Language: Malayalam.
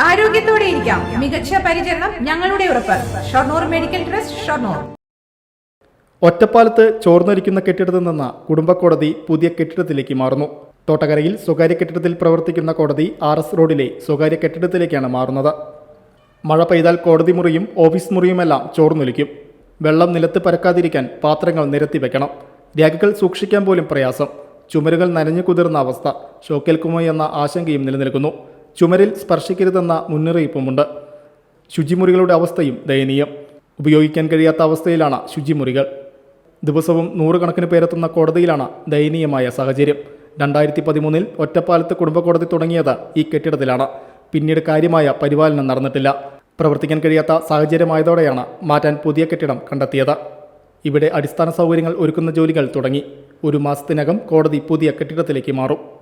ആരോഗ്യത്തോടെ ഇരിക്കാം. മികച്ച പരിചരണം ഞങ്ങളുടെ ഉറപ്പ്. Shoranur medical trust Shoranur. ഒറ്റപ്പാലത്ത് ചോർന്നിരിക്കുന്ന കെട്ടിടത്തിൽ നിന്ന് കുടുംബക്കോടതി പുതിയ കെട്ടിടത്തിലേക്ക് മാറുന്നു. തോട്ടകരയിൽ സ്വകാര്യ കെട്ടിടത്തിൽ പ്രവർത്തിക്കുന്ന കോടതി ആർ എസ് റോഡിലെ സ്വകാര്യ കെട്ടിടത്തിലേക്കാണ് മാറുന്നത്. മഴ പെയ്താൽ കോടതി മുറിയും ഓഫീസ് മുറിയുമെല്ലാം ചോർന്നൊലിക്കും. വെള്ളം നിലത്ത് പരക്കാതിരിക്കാൻ പാത്രങ്ങൾ നിരത്തി വെക്കണം. രേഖകൾ സൂക്ഷിക്കാൻ പോലും പ്രയാസം. ചുമരുകൾ നനഞ്ഞു കുതിർന്ന അവസ്ഥ. ഷോക്കേൽക്കുമോ എന്ന ആശങ്കയും നിലനിൽക്കുന്നു. ചുമരിൽ സ്പർശിക്കരുതെന്ന മുന്നറിയിപ്പുമുണ്ട്. ശുചിമുറികളുടെ അവസ്ഥയും ദയനീയം. ഉപയോഗിക്കാൻ കഴിയാത്ത അവസ്ഥയിലാണ് ശുചിമുറികൾ. ദിവസവും നൂറുകണക്കിന് പേരെത്തുന്ന കോടതിയിലാണ് ദയനീയമായ സാഹചര്യം. രണ്ടായിരത്തി പതിമൂന്നിൽ ഒറ്റപ്പാലത്ത് കുടുംബക്കോടതി തുടങ്ങിയത് ഈ കെട്ടിടത്തിലാണ്. പിന്നീട് കാര്യമായ പരിപാലനം നടന്നിട്ടില്ല. പ്രവർത്തിക്കാൻ കഴിയാത്ത സാഹചര്യമായതോടെയാണ് മാറ്റാൻ പുതിയ കെട്ടിടം കണ്ടെത്തിയത്. ഇവിടെ അടിസ്ഥാന സൗകര്യങ്ങൾ ഒരുക്കുന്ന ജോലികൾ തുടങ്ങി. ഒരു മാസത്തിനകം കോടതി പുതിയ കെട്ടിടത്തിലേക്ക് മാറും.